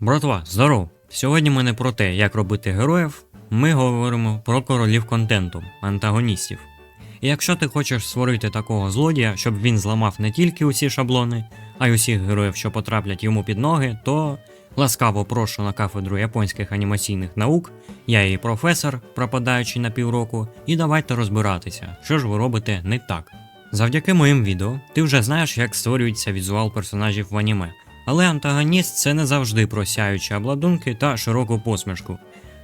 Братва, здоров! Сьогодні ми не про те, як робити героїв, ми говоримо про королів контенту, антагоністів. І якщо ти хочеш створити такого злодія, щоб він зламав не тільки усі шаблони, а й усіх героїв, що потраплять йому під ноги, то ласкаво прошу на кафедру японських анімаційних наук, я її професор, пропадаючи на півроку, і давайте розбиратися, що ж ви робите не так. Завдяки моїм відео ти вже знаєш, як створюється візуал персонажів в аніме. Але антагоніст це не завжди про сяючі обладунки та широку посмішку.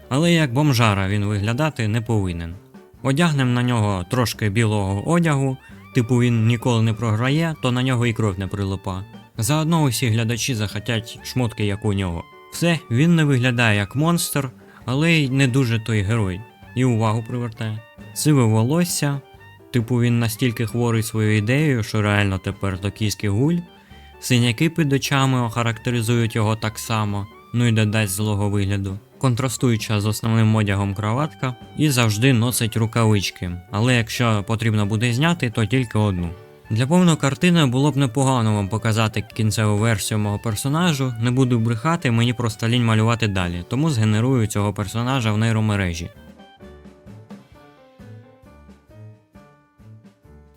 Але як бомжара він виглядати не повинен. Одягнем на нього трошки білого одягу, типу він ніколи не програє, то на нього і кров не прилипа. Заодно усі глядачі захотять шмотки, як у нього. Все, він не виглядає як монстр, але й не дуже той герой. І увагу привертає. Сиве волосся, типу він настільки хворий своєю ідеєю, що реально тепер токійський гуль. Синяки під очами охарактеризують його так само, ну і додасть злого вигляду. Контрастуюча з основним одягом кроватка і завжди носить рукавички, але якщо потрібно буде зняти, то тільки одну. Для повної картини було б непогано вам показати кінцеву версію мого персонажу, не буду брехати, мені просто лінь малювати далі, тому згенерую цього персонажа в нейромережі.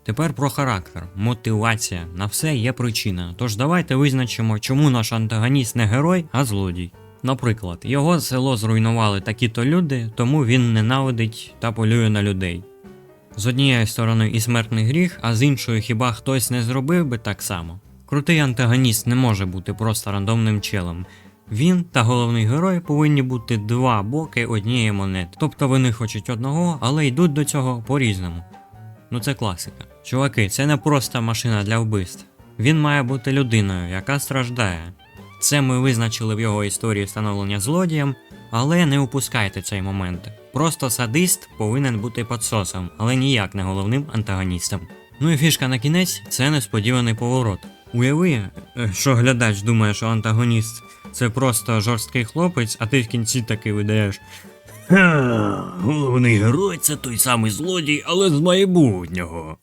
Тепер про характер, мотивація. На все є причина. Тож давайте визначимо, чому наш антагоніст не герой, а злодій. Наприклад, його село зруйнували такі-то люди, тому він ненавидить та полює на людей. З однієї сторони і смертний гріх, а з іншої хіба хтось не зробив би так само. Крутий антагоніст не може бути просто рандомним челом. Він та головний герой повинні бути два боки однієї монети. Тобто вони хочуть одного, але йдуть до цього по-різному. Ну це класика. Чуваки, це не просто машина для вбивств. Він має бути людиною, яка страждає. Це ми визначили в його історії встановлення злодієм, але не упускайте цей момент. Просто садист повинен бути підсосом, але ніяк не головним антагоністом. Ну і фішка на кінець це несподіваний поворот. Уяви, е, що глядач думає, що антагоніст це просто жорсткий хлопець, а ти в кінці таки видаєш. Ха, головний герой це той самий злодій, але з майбутнього.